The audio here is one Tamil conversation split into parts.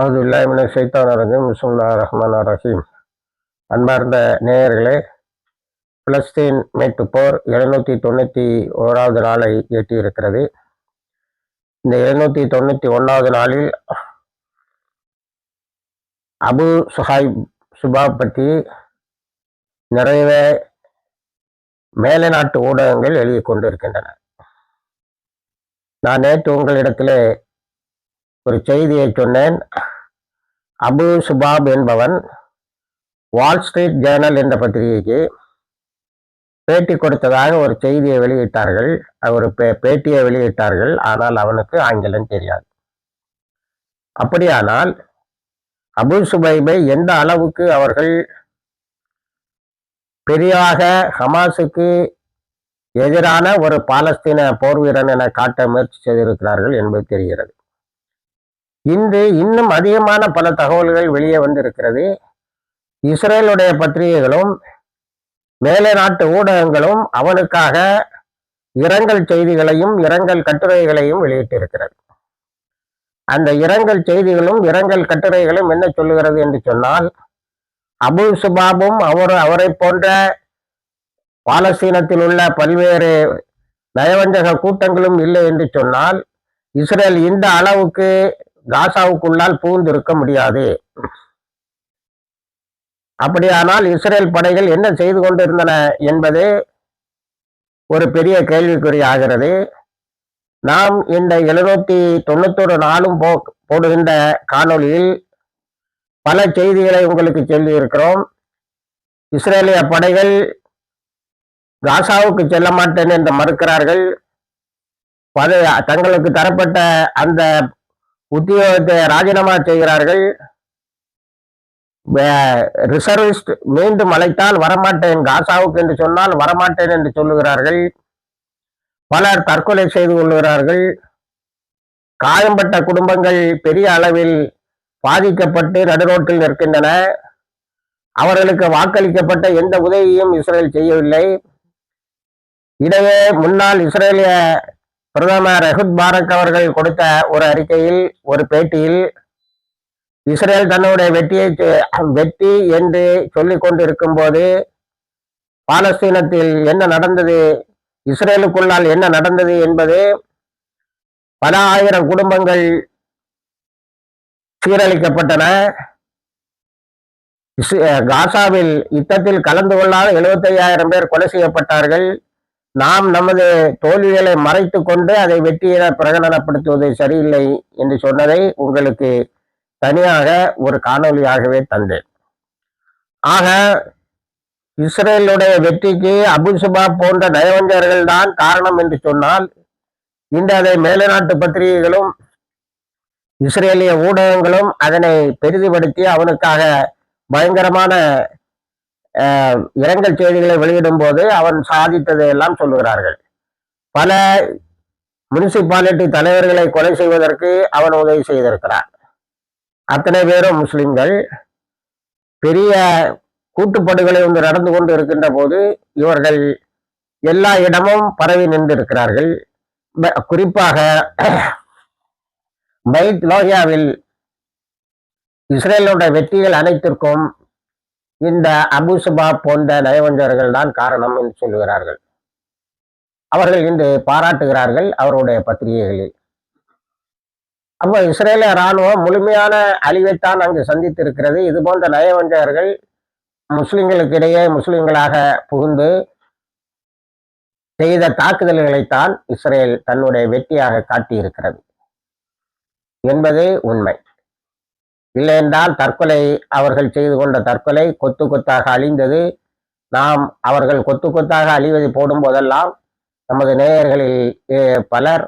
அது இல்லாமல் சைத்தான் அரங்கம் சுல்லா ரஹ்மான் ரஹீம். அன்பார்ந்த நேயர்களே பிலஸ்தீன் மீட்பு போர் எழுநூற்றி தொண்ணூற்றி ஓராவது நாளை எட்டியிருக்கிறது. இந்த எழுநூற்றி தொண்ணூற்றி ஒன்றாவது நாளில் அபு சுஹாய் சுபா பற்றி நிறைய மேலை நாட்டு ஊடகங்கள் எழுதி கொண்டிருக்கின்றன நான் நேற்று உங்களிடத்திலே ஒரு செய்தியை சொன்னேன். அபு சுபாப் என்பவன் வால் ஸ்ட்ரீட் ஜேர்னல் என்ற பத்திரிகைக்கு பேட்டி கொடுத்ததாக ஒரு செய்தியை வெளியிட்டார்கள். ஒரு பே பேட்டியை வெளியிட்டார்கள். ஆனால் அவனுக்கு ஆங்கிலம் தெரியாது. அப்படியானால் அபு சுபைபை எந்த அளவுக்கு அவர்கள் பெரியாக ஹமாஸுக்கு எதிரான ஒரு பாலஸ்தீன போர் வீரன் என காட்ட முயற்சி செய்திருக்கிறார்கள் என்பது தெரிகிறது. இன்று இன்னும் அதிகமான பல தகவல்கள் வெளியே வந்திருக்கிறது. இஸ்ரேலுடைய பத்திரிகைகளும் மேலே நாட்டு ஊடகங்களும் அவனுக்காக இரங்கல் செய்திகளையும் இரங்கல் கட்டுரைகளையும் வெளியிட்டிருக்கிறது. அந்த இரங்கல் செய்திகளும் இரங்கல் கட்டுரைகளும் என்ன சொல்லுகிறது என்று சொன்னால் அபு சுபாபும் அவர் அவரை போன்ற பாலஸ்தீனத்தில் உள்ள பல்வேறு நயவஞ்சக கூட்டங்களும் இல்லை என்று சொன்னால் இஸ்ரேல் இந்த அளவுக்கு காசாவுக்குள்ளால் பூந்திருக்க முடியாது. அப்படியானால் இஸ்ரேல் படைகள் என்ன செய்து கொண்டிருந்தன என்பது ஒரு பெரிய கேள்விக்குறி ஆகிறது. நாம் இந்த எழுநூத்தி தொண்ணூத்தொரு நாளும் போ போடுகின்ற காணொளியில் பல செய்திகளை உங்களுக்கு சொல்லியிருக்கிறோம். இஸ்ரேலிய படைகள் காசாவுக்கு செல்ல மாட்டேன் என்று மறுக்கிறார்கள். தங்களுக்கு தரப்பட்ட அந்த உத்தியோகத்தை ராஜினாமா செய்கிறார்கள். ரிசர்விஸ்ட் மீண்டும் அழைத்தால் வரமாட்டேன் காசாவுக்கு என்று சொன்னால் வரமாட்டேன் என்று சொல்லுகிறார்கள். பலர் தற்கொலை செய்து கொள்கிறார்கள். காயம்பட்ட குடும்பங்கள் பெரிய அளவில் பாதிக்கப்பட்டு நடுரோட்டில் நிற்கின்றன. அவர்களுக்கு வாக்களிக்கப்பட்ட எந்த உதவியும் இஸ்ரேல் செய்யவில்லை. இடையே முன்னாள் இஸ்ரேலிய பிரதமர் ரஹுத் பாரக் அவர்கள் கொடுத்த ஒரு அறிக்கையில் ஒரு பேட்டியில் இஸ்ரேல் தன்னுடைய வெற்றியை வெற்றி என்று சொல்லி கொண்டிருக்கும் போது பாலஸ்தீனத்தில் என்ன நடந்தது இஸ்ரேலுக்குள்ளால் என்ன நடந்தது என்பது பல ஆயிரம் குடும்பங்கள் சீரழிக்கப்பட்டன. காசாவில் யுத்தத்தில் கலந்து கொள்ளாத எழுபத்தி ஐயாயிரம் பேர் கொலை செய்யப்பட்டார்கள். நாம் நமது தோல்விகளை மறைத்து கொண்டு அதை வெற்றியை பிரகடனப்படுத்துவது சரியில்லை என்று சொன்னதை உங்களுக்கு தனியாக ஒரு காணொலியாகவே தந்தேன். ஆக இஸ்ரேலுடைய வெற்றிக்கு அபுசுபா போன்ற நயவஞ்சர்கள் தான் காரணம் என்று சொன்னால் இன்று அதை மேலநாட்டு பத்திரிகைகளும் இஸ்ரேலிய ஊடகங்களும் அதனை பெரிதுபடுத்தி அவனுக்காக பயங்கரமான இரங்கல் செய்திகளை வெளியிடும் போது அவன் சாதித்ததை எல்லாம் சொல்லுகிறார்கள். பல முனிசிபாலிட்டி தலைவர்களை கொலை செய்வதற்கு அவன் உதவி செய்திருக்கிறான். அத்தனை பேரும் முஸ்லிம்கள். பெரிய கூட்டுப்படுகளை ஒன்று நடந்து கொண்டு இருக்கின்ற போது இவர்கள் எல்லா இடமும் பரவி நின்றிருக்கிறார்கள். குறிப்பாக பைத் லோகியாவில் இஸ்ரேலோட வெற்றிகள் அனைத்திற்கும் இந்த அபுசுபா போன்ற நயவஞ்சர்கள் தான் காரணம் என்று சொல்லுகிறார்கள். அவர்கள் இன்று பாராட்டுகிறார்கள் அவருடைய பத்திரிகைகளில். அப்போ இஸ்ரேலிய இராணுவம் முழுமையான அழிவைத்தான் அங்கு சந்தித்திருக்கிறது. இது போன்ற நயவஞ்சகர்கள் முஸ்லிம்களுக்கிடையே முஸ்லிம்களாக புகுந்து செய்த தாக்குதல்களைத்தான் இஸ்ரேல் தன்னுடைய வெற்றியாக காட்டியிருக்கிறது என்பது உண்மை. இல்லையென்றால் தற்கொலை அவர்கள் செய்து கொண்ட தற்கொலை கொத்து கொத்தாக அழிந்தது. நாம் அவர்கள் கொத்து கொத்தாக அழிவதை போடும் போதெல்லாம் நமது நேயர்களில் பலர்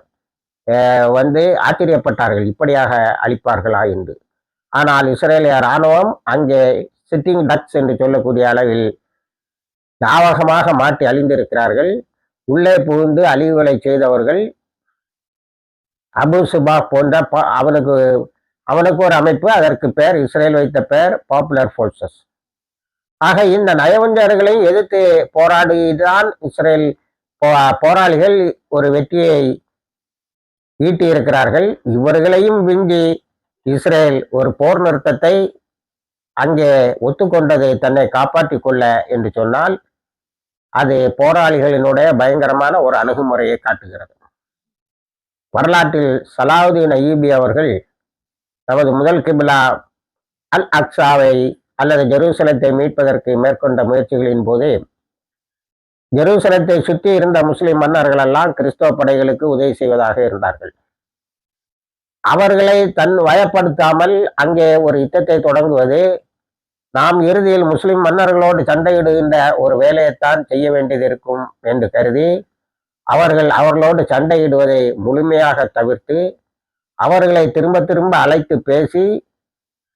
வந்து ஆச்சரியப்பட்டார்கள். இப்படியாக அழிப்பார்களா என்று. ஆனால் இஸ்ரேலிய இராணுவம் அங்கே சிட்டிங் டக்ஸ் என்று சொல்லக்கூடிய அளவில் தாவகமாக மாற்றி அழிந்திருக்கிறார்கள். உள்ளே புகுந்து அழிவுகளை செய்தவர்கள் அபு சுபா போன்ற அவனுக்கு அவனுக்கு ஒரு அமைப்பு அதற்கு பெயர் இஸ்ரேல் வைத்த பெயர் பாப்புலர் ஃபோர்ஸஸ் ஆக இந்த நயவஞ்சர்களை எதிர்த்து போராடிதான் இஸ்ரேல் போராளிகள் ஒரு வெற்றியை ஈட்டியிருக்கிறார்கள். இவர்களையும் விஞ்சி இஸ்ரேல் ஒரு போர் நிறுத்தத்தை அங்கே ஒத்துக்கொண்டதை தன்னை காப்பாற்றிக் கொள்ள என்று சொன்னால் அது போராளிகளினுடைய பயங்கரமான ஒரு அணுகுமுறையை காட்டுகிறது. வரலாற்றில் சலாவுதீன் அய்யூபி அவர்கள் நமது முதல் கிபிலா அல் அக்ஸாவை அல்லது ஜெருசலத்தை மீட்பதற்கு மேற்கொண்ட முயற்சிகளின் போது ஜெருசலத்தை சுற்றி இருந்த முஸ்லிம் மன்னர்கள் எல்லாம் கிறிஸ்தவ படைகளுக்கு உதவி செய்வதாக இருந்தார்கள். அவர்களை தன் வயப்படுத்தாமல் அங்கே ஒரு யுத்தத்தை தொடங்குவது நாம் இறுதியில் முஸ்லிம் மன்னர்களோடு சண்டையிடுகின்ற ஒரு வேலையைத்தான் செய்ய வேண்டியது இருக்கும் என்று கருதி அவர்கள் அவர்களோடு சண்டையிடுவதை முழுமையாக தவிர்த்து அவர்களை திரும்ப திரும்ப அழைத்து பேசி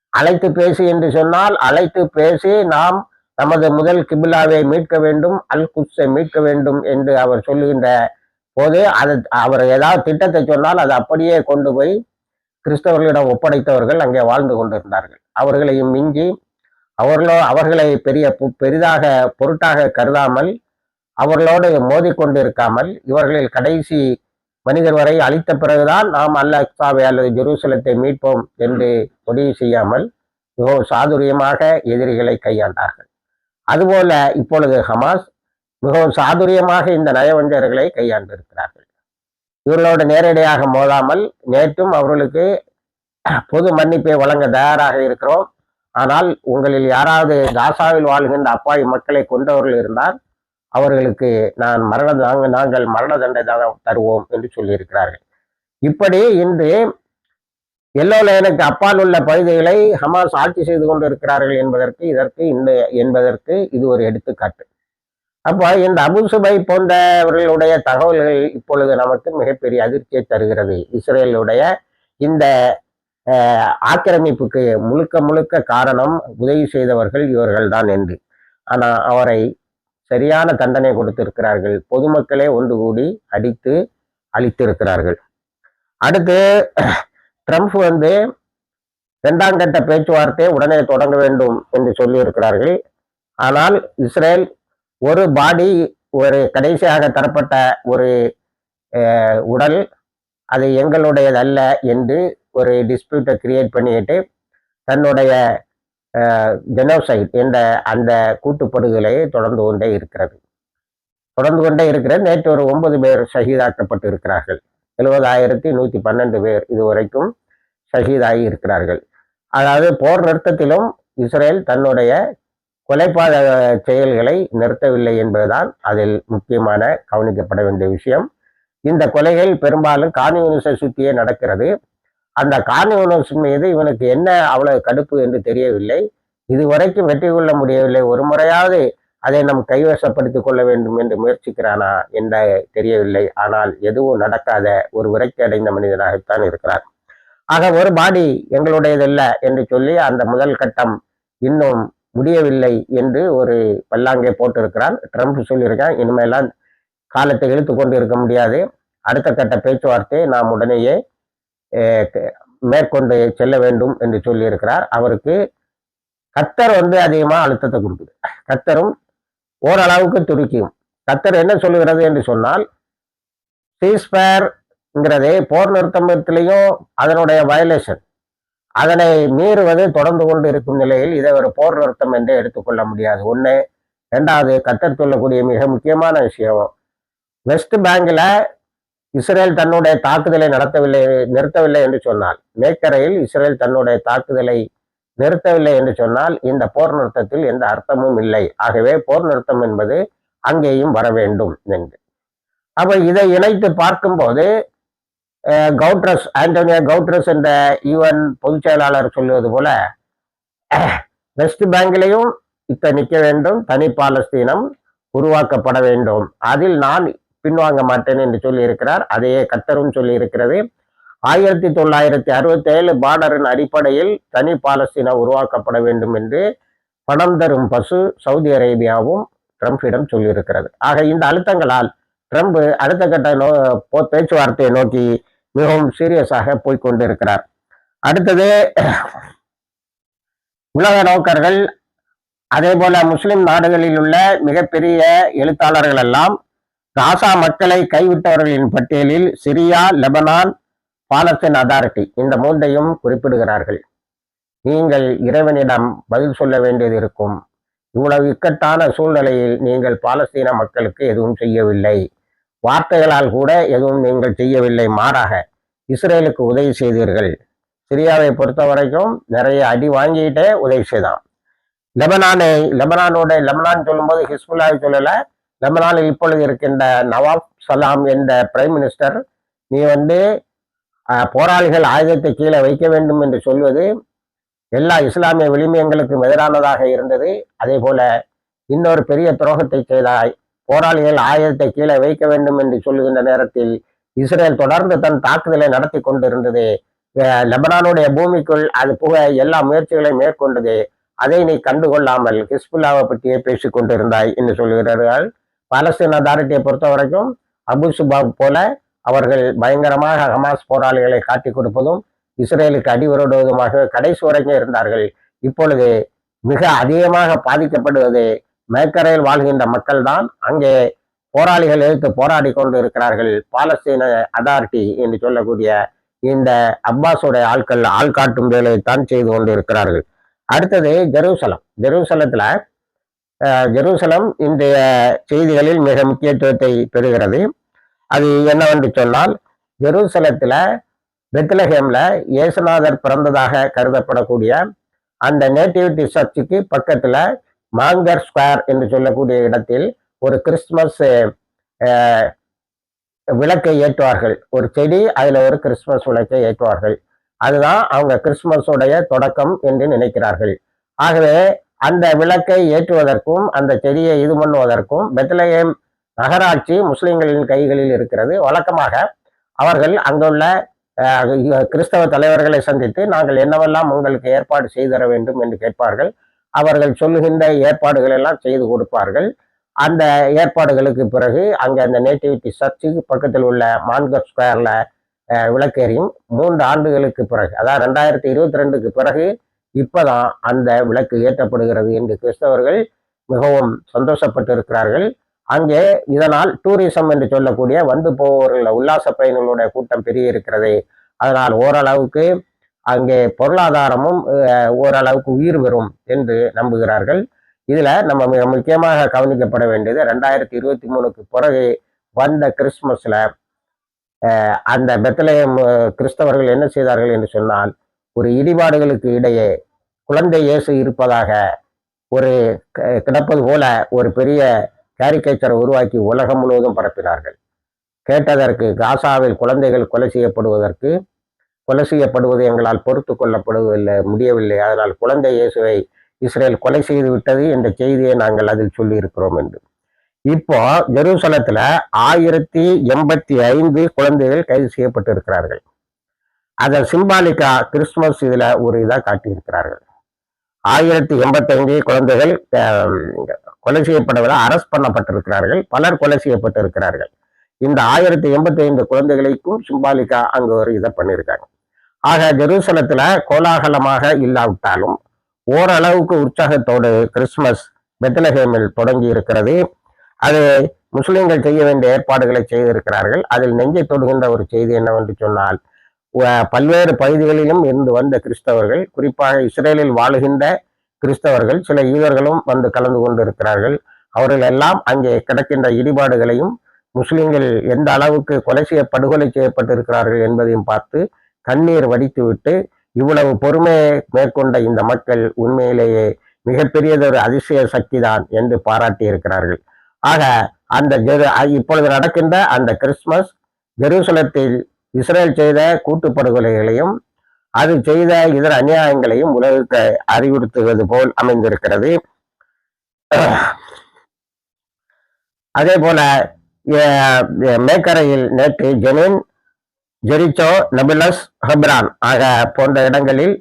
அழைத்து பேசி என்று சொன்னால் அழைத்து பேசி நாம் நமது முதல் கிபிலாவை மீட்க வேண்டும் அல் குட்ஸை மீட்க வேண்டும் என்று அவர் சொல்லுகின்ற போது அது அவர் ஏதாவது திட்டத்தை சொன்னால் அதை அப்படியே கொண்டு போய் கிறிஸ்தவர்களிடம் ஒப்படைத்தவர்கள் அங்கே வாழ்ந்து கொண்டிருந்தார்கள். அவர்களையும் மிஞ்சி அவர்களோ அவர்களை பெரிய பு- பெரிதாக பொருட்டாக கருதாமல் அவர்களோடு மோதிக்கொண்டு இருக்காமல் இவர்களில் கடைசி மனிதர் வரை அழித்த பிறகுதான் நாம் அல்ல அக்சாவை அல்லது ஜெருசலத்தை மீட்போம் என்று முடிவு செய்யாமல் மிகவும் சாதுரியமாக எதிரிகளை கையாண்டார்கள். அதுபோல இப்பொழுது ஹமாஸ் மிகவும் சாதுரியமாக இந்த நயவஞ்சர்களை கையாண்டிருக்கிறார்கள். இவர்களோடு நேரடியாக மோதாமல் நேற்றும் அவர்களுக்கு பொது மன்னிப்பை வழங்க தயாராக இருக்கிறோம். ஆனால் உங்களில் யாராவது காசாவில் வாழ்கின்ற அப்பாவி மக்களை கொண்டவர்கள் இருந்தால் அவர்களுக்கு நான் மரண நாங்கள் நாங்கள் மரண தண்டை தான் தருவோம் என்று சொல்லியிருக்கிறார்கள். இப்படி இன்று எல்லோ லைனுக்கு அப்பால் உள்ள பகுதிகளை ஹமாஸ் ஆட்சி செய்து கொண்டு இருக்கிறார்கள் என்பதற்கு இதற்கு இந்த என்பதற்கு இது ஒரு எடுத்துக்காட்டு. அப்போ இந்த அபுசுபை போன்றவர்களுடைய தகவல்கள் இப்பொழுது நமக்கு மிகப்பெரிய அதிர்ச்சியை தருகிறது. இஸ்ரேலுடைய இந்த ஆக்கிரமிப்புக்கு முழுக்க முழுக்க காரணம் உதவி செய்தவர்கள் இவர்கள்தான் என்று. ஆனால் அவரை சரியான தண்டனை கொடுத்திருக்கிறார்கள். பொதுமக்களே ஒன்று கூடி அடித்து அழித்திருக்கிறார்கள். அடுத்து ட்ரம்ப் வந்து இரண்டாம் கட்ட பேச்சுவார்த்தை உடனே தொடங்க வேண்டும் என்று சொல்லியிருக்கிறார்கள். ஆனால் இஸ்ரேல் ஒரு பாடி ஒரு கடைசியாக தரப்பட்ட ஒரு உடல் அது எங்களுடையதல்ல என்று ஒரு டிஸ்பியூட்டை கிரியேட் பண்ணிக்கிட்டு தன்னுடைய ஜெனோசைட் என்ற அந்த கூட்டுப்படுகொலையை தொடர்ந்து கொண்டே இருக்கிறது. தொடர்ந்து கொண்டே இருக்கிற நேற்று ஒரு ஒன்பது பேர் ஷஹீதாக்கப்பட்டு இருக்கிறார்கள். எழுபதாயிரத்தி நூற்றி பன்னெண்டு பேர் இதுவரைக்கும் ஷஹீதாகி இருக்கிறார்கள். அதாவது போர் நிறுத்தத்திலும் இஸ்ரேல் தன்னுடைய கொலைப்பாத செயல்களை நிறுத்தவில்லை என்பதுதான் அதில் முக்கியமான கவனிக்கப்பட வேண்டிய விஷயம். இந்த கொலைகள் பெரும்பாலும் கான்யூனிச சுற்றியே நடக்கிறது. அந்த கான்யூனிஸ் மீது இவனுக்கு என்ன அவ்வளவு கடுப்பு என்று தெரியவில்லை. இதுவரைக்கும் வெற்றி கொள்ள முடியவில்லை. ஒரு முறையாவது அதை நம் கைவசப்படுத்திக் கொள்ள வேண்டும் என்று முயற்சிக்கிறானா என்ற தெரியவில்லை. ஆனால் எதுவும் நடக்காத ஒரு விரக்தி அடைந்த மனிதனாகத்தான் இருக்கிறார் ஆக ஒரு பாடி எங்களுடையதல்ல என்று சொல்லி அந்த முதல் கட்டம் இன்னும் முடியவில்லை என்று ஒரு பல்லாங்கை போட்டிருக்கிறான். ட்ரம்ப் சொல்லியிருக்கான் இனிமேலாம் காலத்தை இழுத்து கொண்டு இருக்க முடியாது. அடுத்த கட்ட பேச்சுவார்த்தை நாம் உடனேயே மேற்கொண்டு செல்ல வேண்டும் என்று சொல்லியிருக்கிறார். அவருக்கு கத்தர் வந்து அதிகமாக அழுத்தத்தை கொடுக்குது. கத்தரும் ஓரளவுக்கு துருக்கியும். கத்தர் என்ன சொல்லுகிறது என்று சொன்னால் சீஸ்பேர்ங்கிறது போர் நிறுத்தத்திலையும் அதனுடைய வயலேஷன் அதனை மீறுவது தொடர்ந்து கொண்டு இருக்கும் நிலையில் இதை ஒரு போர் நிறுத்தம் என்று எடுத்துக்கொள்ள முடியாது. ஒன்று ரெண்டாவது கத்தர் சொல்லக்கூடிய மிக முக்கியமான விஷயம் வெஸ்ட் பேங்கில் இஸ்ரேல் தன்னுடைய தாக்குதலை நடத்தவில்லை நிறுத்தவில்லை என்று சொன்னால் மேற்கரையில் இஸ்ரேல் தன்னுடைய தாக்குதலை நிறுத்தவில்லை என்று சொன்னால் இந்த போர் நிறுத்தத்தில் எந்த அர்த்தமும் இல்லை. ஆகவே போர் நிறுத்தம் என்பது அங்கேயும் வர வேண்டும் என்று. அப்ப இதை இணைத்து பார்க்கும்போது அஹ், கவுட்ரஸ் ஆண்டோனியா கவுட்ரஸ் என்ற யுஎன் பொதுச் செயலாளர் சொல்லுவது போல வெஸ்ட் பேங்கிலையும் இப்ப நிற்க வேண்டும் தனி பாலஸ்தீனம் உருவாக்கப்பட வேண்டும். அதில் நான் பின்வாங்க மாட்டேன் என்று சொல்லி இருக்கிறார் அதையே கத்தரும் சொல்லி இருக்கிறது ஆயிரத்தி தொள்ளாயிரத்தி அறுபத்தி ஏழு பார்டரின் அடிப்படையில் தனி பாலஸ்தீனா உருவாக்கப்பட வேண்டும் என்று பணம் தரும் பசு சவுதி அரேபியாவும் ட்ரம்ப்பிடம் சொல்லியிருக்கிறது. ஆக இந்த அழுத்தங்களால் ட்ரம்ப் அடுத்த கட்ட நோ பேச்சுவார்த்தையை நோக்கி மிகவும் சீரியஸாக போய்க்கொண்டிருக்கிறார். அடுத்தது உலக நோக்கர்கள் அதே போல முஸ்லிம் நாடுகளில் உள்ள மிகப்பெரிய எழுத்தாளர்கள் எல்லாம் காசா மக்களை கைவிட்டவர்களின் பட்டியலில் சிரியா லெபனான் பாலஸ்தீன் அதாரிட்டி இந்த மூன்றையும் குறிப்பிடுகிறார்கள். நீங்கள் இறைவனிடம் பதில் சொல்ல வேண்டியது இருக்கும். இவ்வளவு இக்கட்டான சூழ்நிலையில் நீங்கள் பாலஸ்தீன மக்களுக்கு எதுவும் செய்யவில்லை. வார்த்தைகளால் கூட எதுவும் நீங்கள் செய்யவில்லை. மாறாக இஸ்ரேலுக்கு உதவி செய்தீர்கள். சிரியாவை பொறுத்த வரைக்கும் நிறைய அடி வாங்கிட்டே உதவி செய்தான். லெபனானை லெபனானோட லெபனான் சொல்லும்போது ஹிஸ்புல்லாவை சொல்லலை லெபனானில் இப்பொழுது இருக்கின்ற நவாப் சலாம் என்ற பிரைம் மினிஸ்டர் நீ வந்து போராளிகள் ஆயுதத்தை கீழே வைக்க வேண்டும் என்று சொல்வது எல்லா இஸ்லாமிய விளிமியங்களுக்கும் எதிரானதாக இருந்தது. அதே போல இன்னொரு பெரிய துரோகத்தை செய்தாய் போராளிகள் ஆயுதத்தை கீழே வைக்க வேண்டும் என்று சொல்லுகின்ற நேரத்தில் இஸ்ரேல் தொடர்ந்து தன் தாக்குதலை நடத்தி கொண்டிருந்தது. லெபனானுடைய பூமிக்குள் அது புக எல்லா முயற்சிகளையும் மேற்கொண்டது. அதை நீ கண்டுகொள்ளாமல் ஹிஸ்புல்லாவை பற்றியே பேசிக் கொண்டிருந்தாய் என்று சொல்கிறார்கள் பாலஸ்தீன் அதாரிட்டியை பொறுத்த வரைக்கும் அபு சுபாப் போல அவர்கள் பயங்கரமாக ஹமாஸ் போராளிகளை காட்டிக் கொடுப்பதும் இஸ்ரேலுக்கு அடிவருடுவதுமாக கடைசி வரைக்கும் இருந்தார்கள். இப்பொழுது மிக அதிகமாக பாதிக்கப்படுவது மேற்கரையில் வாழ்கின்ற மக்கள் தான் அங்கே போராளிகள் எதிர்த்து போராடி கொண்டு இருக்கிறார்கள் பாலஸ்தீன அதாரிட்டி என்று சொல்லக்கூடிய இந்த அப்பாஸுடைய ஆட்கள் ஆள் காட்டும் வேலையை தான் செய்து கொண்டு இருக்கிறார்கள் அடுத்தது ஜெருசலம். ஜெருசலத்தில் ஜெருசலம் இன்றைய செய்திகளில் மிக முக்கியத்துவத்தை பெறுகிறது. அது என்னவென்று சொன்னால் ஜெருசலத்தில் பெத்லஹேமில் இயேசுநாதர் பிறந்ததாக கருதப்படக்கூடிய அந்த நேட்டிவிட்டி சர்ச்சுக்கு பக்கத்தில் மாங்கர் ஸ்கொயர் என்று சொல்லக்கூடிய இடத்தில் ஒரு கிறிஸ்துமஸ் விளக்கை ஏற்றுவார்கள். ஒரு செடி அதில் ஒரு கிறிஸ்துமஸ் விளக்கை ஏற்றுவார்கள். அதுதான் அவங்க கிறிஸ்துமஸுடைய தொடக்கம் என்று நினைக்கிறார்கள். ஆகவே அந்த விளக்கை ஏற்றுவதற்கும் அந்த செடியை இது பண்ணுவதற்கும் பெத்லஹேம் நகராட்சி முஸ்லிம்களின் கைகளில் இருக்கிறது. வழக்கமாக அவர்கள் அங்குள்ள கிறிஸ்தவ தலைவர்களை சந்தித்து நாங்கள் என்னவெல்லாம் உங்களுக்கு ஏற்பாடு செய்து தர வேண்டும் என்று கேட்பார்கள். அவர்கள் சொல்லுகின்ற ஏற்பாடுகள் எல்லாம் செய்து கொடுப்பார்கள். அந்த ஏற்பாடுகளுக்கு பிறகு அங்கே அந்த நேட்டிவிட்டி சர்ச்சுக்கு பக்கத்தில் உள்ள மான்கர் ஸ்கொயரில் விளக்கேறியும். மூன்று ஆண்டுகளுக்கு பிறகு அதாவது ரெண்டாயிரத்தி இருபத்தி ரெண்டுக்கு பிறகு இப்பதான் அந்த விளக்கு ஏற்றப்படுகிறது என்று கிறிஸ்தவர்கள் மிகவும் சந்தோஷப்பட்டு இருக்கிறார்கள் அங்கே இதனால் டூரிசம் என்று சொல்லக்கூடிய வந்து போவர்கள் உல்லாச பயணிகளுடைய கூட்டம் பெரிய இருக்கிறது அதனால் ஓரளவுக்கு அங்கே பொருளாதாரமும் ஓரளவுக்கு உயிர் பெறும் என்று நம்புகிறார்கள். இதில் நம்ம மிக முக்கியமாக கவனிக்கப்பட வேண்டியது ரெண்டாயிரத்தி இருபத்தி மூணுக்கு பிறகு வந்த கிறிஸ்மஸில் அந்த பெத்தலயம் கிறிஸ்தவர்கள் என்ன செய்தார்கள் என்று சொன்னால் ஒரு இடிபாடுகளுக்கு இடையே குழந்தை இயேசு இருப்பதாக ஒரு க- கிடப்பது போல ஒரு பெரிய கேரிகேச்சரை உருவாக்கி உலகம் முழுவதும் பரப்பினார்கள். கேட்டதற்கு காசாவில் குழந்தைகள் கொலை செய்யப்படுவதற்கு கொலை செய்யப்படுவது எங்களால் பொறுத்து கொள்ளப்படவில்லை முடியவில்லை. அதனால் குழந்தை இயேசுவை இஸ்ரேல் கொலை செய்து விட்டது என்ற செய்தியை நாங்கள் அதில் சொல்லி இருக்கிறோம் என்று. இப்போ ஜெருசலத்தில் ஆயிரத்தி எண்பத்தி ஐந்து குழந்தைகள் கைது செய்யப்பட்டு இருக்கிறார்கள் அதை சிம்பாலிக்கா கிறிஸ்துமஸ் இதுல ஒரு இதா காட்டியிருக்கிறார்கள். ஆயிரத்தி எண்பத்தைந்து குழந்தைகள் கொலை செய்யப்படவில்லை அரஸ்ட் பண்ணப்பட்டிருக்கிறார்கள். பலர் கொலை செய்யப்பட்டிருக்கிறார்கள். இந்த ஆயிரத்தி எண்பத்தி ஐந்து குழந்தைகளுக்கும் சிம்பாலிக்கா அங்கு ஒரு இதை பண்ணியிருக்காங்க. ஆக ஜெருசலத்துல கோலாகலமாக இல்லாவிட்டாலும் ஓரளவுக்கு உற்சாகத்தோடு கிறிஸ்துமஸ் பெத்தலஹேமில் தொடங்கி இருக்கிறது. அது முஸ்லிம்கள் செய்ய வேண்டிய ஏற்பாடுகளை செய்திருக்கிறார்கள். அதில் நெஞ்சை தொடுகின்ற ஒரு செய்தி என்னவென்று சொன்னால் பல்வேறு பகுதிகளிலும் இருந்து வந்த கிறிஸ்தவர்கள் குறிப்பாக இஸ்ரேலில் வாழுகின்ற கிறிஸ்தவர்கள் சில யூதர்களும் வந்து கலந்து கொண்டிருக்கிறார்கள். அவர்கள் எல்லாம் அங்கே கிடக்கின்ற இடிபாடுகளையும் முஸ்லிம்கள் எந்த அளவுக்கு கொலை செய்ய படுகொலை செய்யப்பட்டிருக்கிறார்கள் என்பதையும் பார்த்து கண்ணீர் வடித்துவிட்டு இவ்வளவு பொறுமையை மேற்கொண்ட இந்த மக்கள் உண்மையிலேயே மிகப்பெரியதொரு அதிசய சக்திதான் என்று பாராட்டி இருக்கிறார்கள் ஆக அந்த ஜெரு இப்பொழுது நடக்கின்ற அந்த கிறிஸ்துமஸ் ஜெருசலத்தில் இஸ்ரேல் செய்த கூட்டுப்படுகொலைகளையும் அது செய்த இதர அநியாயங்களையும் உலகுக்கு அறிவுறுத்துவது போல் அமைந்திருக்கிறது. அதே போல மேக்கரையில் நேற்று ஜெனின் ஜெரிச்சோ நபிலஸ் ஹெப்ரான் ஆக போன்ற இடங்களில்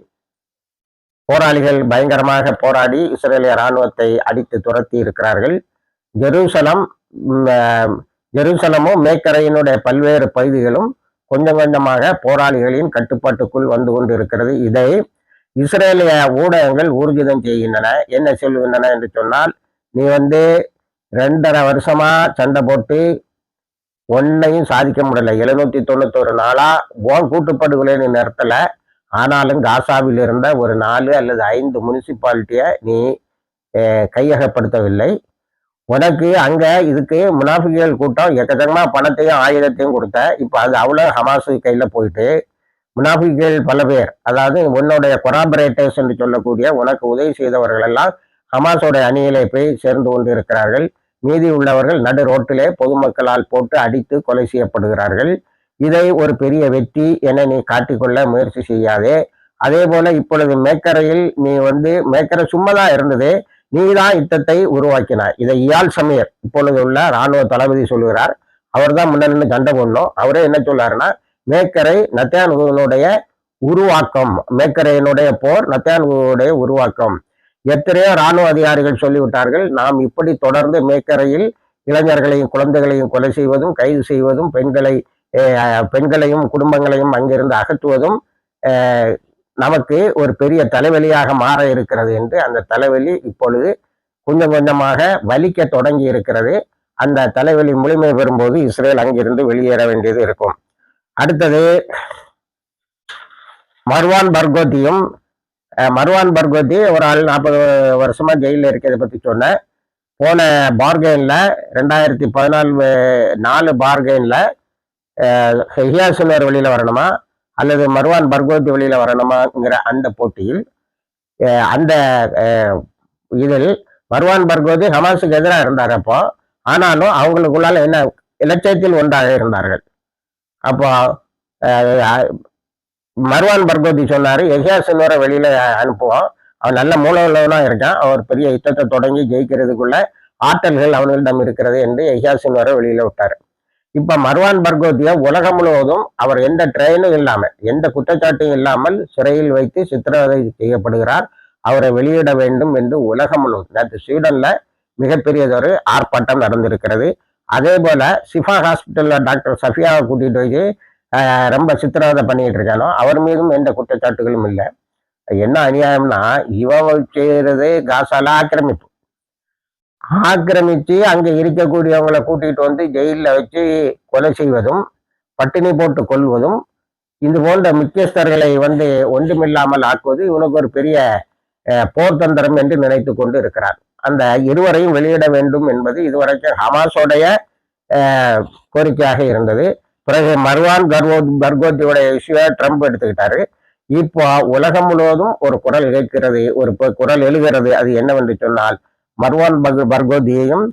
போராளிகள் பயங்கரமாக போராடி இஸ்ரேலிய இராணுவத்தை அடித்து துரத்தி இருக்கிறார்கள். ஜெருசலம் ஜெருசலமும் மேக்கரையினுடைய பல்வேறு பகுதிகளும் கொஞ்சம் கொஞ்சமாக போராளிகளின் கட்டுப்பாட்டுக்குள் வந்து கொண்டு இருக்கிறது இதை இஸ்ரேலிய ஊடகங்கள் ஊர்ஜிதம் செய்கின்றன. என்ன சொல்லுகின்றன என்று சொன்னால் நீ வந்து ரெண்டரை வருஷமா சண்டை போட்டு ஒன்னையும் சாதிக்க முடியல. எழுநூத்தி தொண்ணூத்தொரு நாளா ஓன் கூட்டுப்படுகொலைன்னு நிறுத்தல. ஆனாலும் காசாவில் இருந்த ஒரு நாலு அல்லது ஐந்து முனிசிபாலிட்டியை நீ கையகப்படுத்தவில்லை. உனக்கு அங்க இதுக்கு முனாஃபிகள் கூட்டம் எக்கச்சக்கமா பணத்தையும் ஆயுதத்தையும் கொடுத்த. இப்போ அது அவ்வளோ ஹமாஸு கையில போயிட்டு முனாஃபிகள் பல பேர் அதாவது உன்னுடைய கொராபரேட்டர்ஸ் என்று சொல்லக்கூடிய உனக்கு உதவி செய்தவர்கள் எல்லாம் ஹமாஸோட அணியிலே போய் சேர்ந்து கொண்டு இருக்கிறார்கள் மீதி உள்ளவர்கள் நடு ரோட்டிலே பொதுமக்களால் போட்டு அடித்து கொலை செய்யப்படுகிறார்கள். இதை ஒரு பெரிய வெற்றி என நீ காட்டிக்கொள்ள முயற்சி செய்யாதே. அதே போல இப்பொழுது மேக்கரையில் நீ வந்து மேக்கரை சும்மா தான் இருந்தது. நீதான் யுத்தத்தை உருவாக்கினார். இதை இயால் சமையர் இப்பொழுது உள்ள ராணுவ தளபதி சொல்லுகிறார். அவர் தான் முன்ன நின்று சண்டை போடணும். அவரே என்ன சொல்றாருன்னா மேக்கரை நத்தியானுடைய உருவாக்கம் மேக்கரையினுடைய போர் நத்தியானுடைய உருவாக்கம். எத்தனையோ ராணுவ அதிகாரிகள் சொல்லிவிட்டார்கள் நாம் இப்படி தொடர்ந்து மேக்கரையில் இளைஞர்களையும் குழந்தைகளையும் கொலை செய்வதும் கைது செய்வதும் பெண்களை பெண்களையும் குடும்பங்களையும் அங்கிருந்து அகற்றுவதும் நமக்கு ஒரு பெரிய தலைவலியாக மாற இருக்கிறது என்று அந்த தலைவலி இப்பொழுது கொஞ்சம் கொஞ்சமாக வலிக்க தொடங்கி இருக்கிறது. அந்த தலைவலி முழுமை பெறும்போது இஸ்ரேல் அங்கிருந்து வெளியேற வேண்டியது இருக்கும். அடுத்தது மர்வான் பர்கோத்தியும் மர்வான் பர்கோத்தி ஒரு ஆள் நாற்பது வருஷமா ஜெயிலில் இருக்கிறத பத்தி சொன்னேன். போன பார்கெயின்ல ரெண்டாயிரத்தி பதினாலு நாலு பார்கெயின்ல ஹியாசுனர் வெளியில் வரணுமா? அல்லது மர்வான் பர்கோத்தி வெளியில வரணுமாங்கிற அந்த போட்டியில் அந்த இதில் மர்வான் பர்கோதி ஹமாஸுக்கு எதிராக இருந்தார் அப்போ. ஆனாலும் அவங்களுக்குள்ளால என்ன இலட்சியத்தில் ஒன்றாக இருந்தார்கள். அப்போ மருவான் மர்வான் பர்கோதி எஹியா எஹியாசுனரை வெளியில அனுப்புவோம். அவன் நல்ல மூல உள்ளவனா இருக்கான். அவர் பெரிய யுத்தத்தை தொடங்கி ஜெயிக்கிறதுக்குள்ள ஆற்றல்கள் அவனிடம் இருக்கிறது என்று எஹியாசுனரை வெளியில விட்டார். இப்ப மர்வான் பர்கோத்தியா உலகம் முழுவதும் அவர் எந்த ட்ரெயினும் இல்லாமல் எந்த குற்றச்சாட்டும் இல்லாமல் சிறையில் வைத்து சித்திரவதை செய்யப்படுகிறார். அவரை வெளியிட வேண்டும் என்று உலகம் முழுவதும் நேற்று ஸ்வீடன்ல மிகப்பெரியதொரு ஆர்ப்பாட்டம் நடந்திருக்கிறது. அதே போல சிஃபா ஹாஸ்பிட்டல்ல டாக்டர் சஃபியாவை கூட்டிட்டு போய் ரொம்ப சித்திரவதை பண்ணிட்டு இருக்கானோ அவர் மீதும் எந்த குற்றச்சாட்டுகளும் இல்லை. என்ன அநியாயம்னா இவன் செய்யறதே காசால ஆக்கிரமிப்பு. ஆக்கிரமித்து அங்கே இருக்கக்கூடியவங்களை கூட்டிகிட்டு வந்து ஜெயிலில் வச்சு கொலை செய்வதும் பட்டினி போட்டு கொள்வதும் இது போன்ற முக்கியஸ்தர்களை வந்து ஒன்றுமில்லாமல் ஆக்குவது இவனுக்கு ஒரு பெரிய அஹ், போர் தந்திரம் என்று நினைத்து கொண்டு இருக்கிறார். அந்த இருவரையும் வெளியிட வேண்டும் என்பது இதுவரைக்கும் ஹமாஸோடைய கோரிக்கையாக இருந்தது. பிறகு மர்வான் கர்வோ பர்கோத்தியோடைய இஷ்யூவை ட்ரம்ப் எடுத்துக்கிட்டாரு. இப்போ உலகம் முழுவதும் ஒரு குரல் கேட்கிறது ஒரு குரல் எழுகிறது அது என்னவென்று சொன்னால் மர்வான் பக் பர்கோதியையும்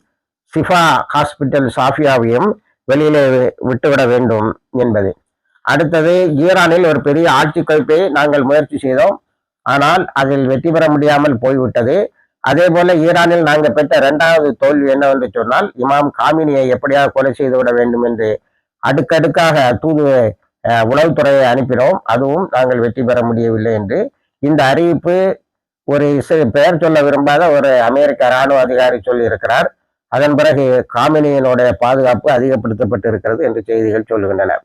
சிஃபா ஹாஸ்பிட்டல் சாஃபியாவையும் வெளியிலே விட்டுவிட வேண்டும் என்பது. அடுத்தது ஈரானில் ஒரு பெரிய ஆட்சி கழிப்பை நாங்கள் முயற்சி செய்தோம். ஆனால் அதில் வெற்றி பெற முடியாமல் போய்விட்டது. அதே போல ஈரானில் நாங்கள் பெற்ற இரண்டாவது தோல்வி என்னவென்று சொன்னால் இமாம் காமினியை எப்படியாவது கொலை செய்து விட வேண்டும் என்று அடுக்கடுக்காக தூது உளவுத்துறையை அனுப்பினோம். அதுவும் நாங்கள் வெற்றி பெற முடியவில்லை என்று. இந்த அறிவிப்பு ஒரு இசை- பெயர் சொல்ல விரும்பாத ஒரு அமெரிக்க இராணுவ அதிகாரி சொல்லி இருக்கிறார் அதன் பிறகு காமினியினுடைய பாதுகாப்பு அதிகப்படுத்தப்பட்டு இருக்கிறது என்று செய்திகள் சொல்லுகின்றன.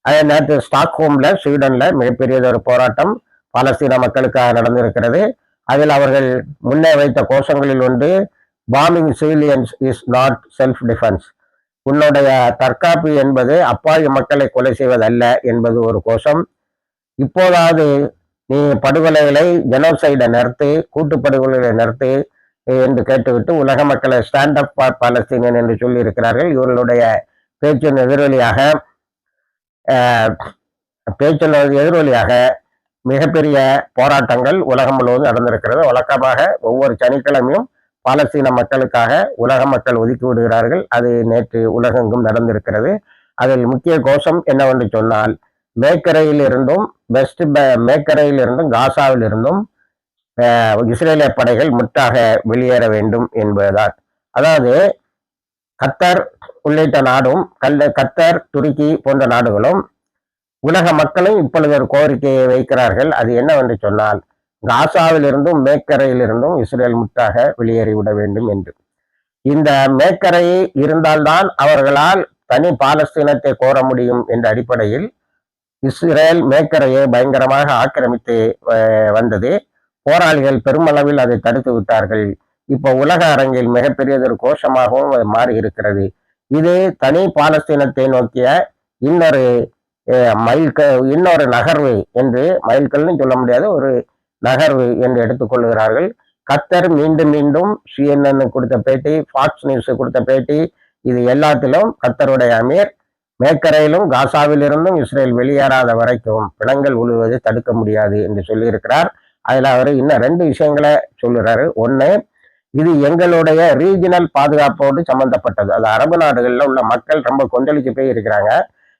அதே நேற்று ஸ்டாக்ஹோம்ல ஸ்வீடன்ல மிகப்பெரியதொரு போராட்டம் பாலஸ்தீன மக்களுக்காக நடந்திருக்கிறது. அதில் அவர்கள் முன்னே வைத்த கோஷங்களில் ஒன்று bombing civilians is not self defence உன்னுடைய தற்காப்பு என்பது அப்பாவி மக்களை கொலை செய்வதல்ல என்பது ஒரு கோஷம். இப்போதாவது நீ படுகொலைகளை ஜெனோசைடை நிறுத்து கூட்டு படுகொலைகளை நிறுத்து என்று கேட்டுவிட்டு உலக மக்களை ஸ்டாண்ட் அப் பாலஸ்தீனியன் என்று சொல்லியிருக்கிறார்கள். இவர்களுடைய பேச்சின் எதிரொலியாக பேச்சின் எதிரொலியாக மிகப்பெரிய போராட்டங்கள் உலகம் முழுவதும் நடந்திருக்கிறது. வழக்கமாக ஒவ்வொரு சனிக்கிழமையும் பாலஸ்தீன மக்களுக்காக உலக மக்கள் ஒதுக்கி விடுகிறார்கள். அது நேற்று உலகெங்கும் நடந்திருக்கிறது. அதில் முக்கிய கோஷம் என்னவென்று சொன்னால் மேக்கரையில் இருந்தும் வெஸ்ட் மேக்கரையில் இருந்தும் காசாவில் இருந்தும் இஸ்ரேலிய படைகள் முற்றாக வெளியேற வேண்டும் என்பதுதான். அதாவது கத்தர் உள்ளிட்ட நாடும் கல்ல கத்தர் துருக்கி போன்ற நாடுகளும் உலக மக்களும் இப்பொழுது ஒரு கோரிக்கையை வைக்கிறார்கள். அது என்னவென்று சொன்னால் காசாவில் இருந்தும் மேக்கரையில் இருந்தும் இஸ்ரேல் முற்றாக வெளியேறிவிட வேண்டும் என்று. இந்த மேக்கரை இருந்தால்தான் அவர்களால் தனி பாலஸ்தீனத்தை கோர முடியும் என்ற அடிப்படையில் இஸ்ரேல் மேக்கரையை பயங்கரமாக ஆக்கிரமித்து வந்தது. போராளிகள் பெருமளவில் அதை தடுத்து விட்டார்கள். இப்போ உலக அரங்கில் மிகப்பெரியதொரு கோஷமாகவும் மாறி இருக்கிறது இது தனி பாலஸ்தீனத்தை நோக்கிய இன்னொரு மைல்க இன்னொரு நகர்வு என்று மைல்கல்னு சொல்ல முடியாத ஒரு நகர்வு என்று எடுத்துக்கொள்கிறார்கள் கத்தர் மீண்டும் மீண்டும் சிஎன்என் கொடுத்த பேட்டி ஃபாக்ஸ் நியூஸ் கொடுத்த பேட்டி இது எல்லாத்திலும் கத்தருடைய அமீர். மேற்கரையிலும் காசாவிலிருந்தும் இஸ்ரேல் வெளியேறாத வரைக்கும் பிணங்கள் உழுவதை தடுக்க முடியாது என்று சொல்லியிருக்கிறார். அதில் அவர் இன்னும் ரெண்டு விஷயங்களை சொல்லுறாரு. ஒன்று இது எங்களுடைய ரீஜனல் பாதுகாப்போடு சம்பந்தப்பட்டது. அது அரபு நாடுகளில் உள்ள மக்கள் ரொம்ப கொந்தளிச்சு போய் இருக்கிறாங்க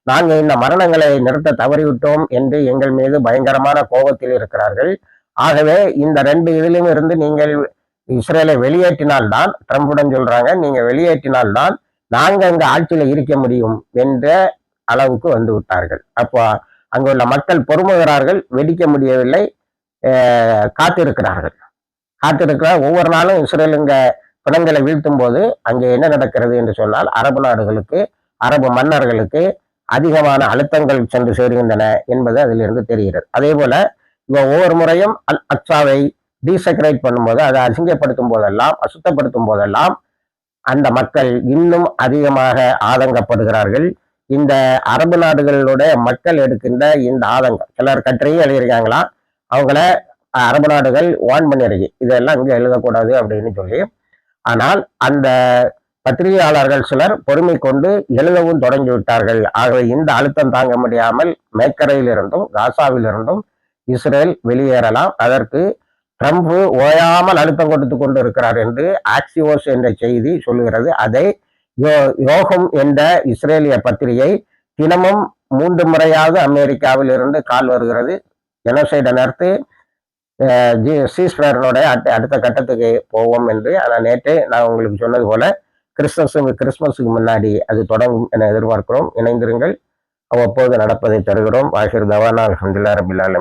நாங்கள் இந்த மரணங்களை நிறுத்த தவறிவிட்டோம் என்று எங்கள் மீது பயங்கரமான கோபத்தில் இருக்கிறார்கள். ஆகவே இந்த ரெண்டு இதிலும் இருந்து நீங்கள் இஸ்ரேலை வெளியேற்றினால்தான் ட்ரம்புடன் சொல்றாங்க நீங்க வெளியேற்றினால்தான் நாங்க அங்க ஆட்சியில இருக்க முடியும் என்ற அளவுக்கு வந்து விட்டார்கள். அப்போ அங்குள்ள மக்கள் பொறுமுகிறார்கள் வெடிக்க முடியவில்லை காத்திருக்கிறார்கள். காத்திருக்கிறார் ஒவ்வொரு நாளும் இஸ்ரேல் இங்க பிணங்களை வீழ்த்தும் போது அங்கே என்ன நடக்கிறது என்று சொன்னால் அரபு நாடுகளுக்கு அரபு மன்னர்களுக்கு அதிகமான அழுத்தங்கள் சென்று சேருகின்றன என்பது அதிலிருந்து தெரிகிறது. அதே போல இவ ஒவ்வொரு முறையும் அல் அக்ஸாவை டீசெக்ரேட் பண்ணும்போது அதை அசிங்கப்படுத்தும் போதெல்லாம் அசுத்தப்படுத்தும் போதெல்லாம் அந்த மக்கள் இன்னும் அதிகமாக ஆதங்கப்படுகிறார்கள். இந்த அரபு நாடுகளுடைய மக்கள் எடுக்கின்ற இந்த ஆதங்கம் சிலர் கட்டுரையும் எழுதியிருக்காங்களாம் அவங்கள அரபு நாடுகள் வான் பண்ணியிருக்கு இதெல்லாம் இங்கே எழுதக்கூடாது அப்படின்னு சொல்லி. ஆனால் அந்த பத்திரிகையாளர்கள் சிலர் பொறுமை கொண்டு எழுதவும் தொடங்கி விட்டார்கள். ஆகவே இந்த அழுத்தம் தாங்க முடியாமல் மேக்கரையிலிருந்தும் காசாவிலிருந்தும் இஸ்ரேல் வெளியேறலாம். அதற்கு ட்ரம்ப் ஓயாமல் அழுத்தம் கொடுத்து கொண்டு இருக்கிறார் என்று ஆக்சியோஸ் என்ற செய்தி சொல்லுகிறது. அதை யோ- யோகம் என்ற இஸ்ரேலிய பத்திரிகை தினமும் மூன்று முறையாவது அமெரிக்காவில் இருந்து கால் வருகிறது. ஜெனோசைடை நிறுத்து சீஸ்வரனுடைய அடுத்த கட்டத்துக்கு போவோம் என்று. ஆனால் நேற்றே நான் உங்களுக்கு சொன்னது போல கிறிஸ்மஸ் கிறிஸ்மஸுக்கு முன்னாடி அது தொடங்கும் என எதிர்பார்க்கிறோம். இணைந்திருங்கள். அவ்வப்போது நடப்பதை தருகிறோம். வாஷிர் தவானா அலமதுல்லா ரபில்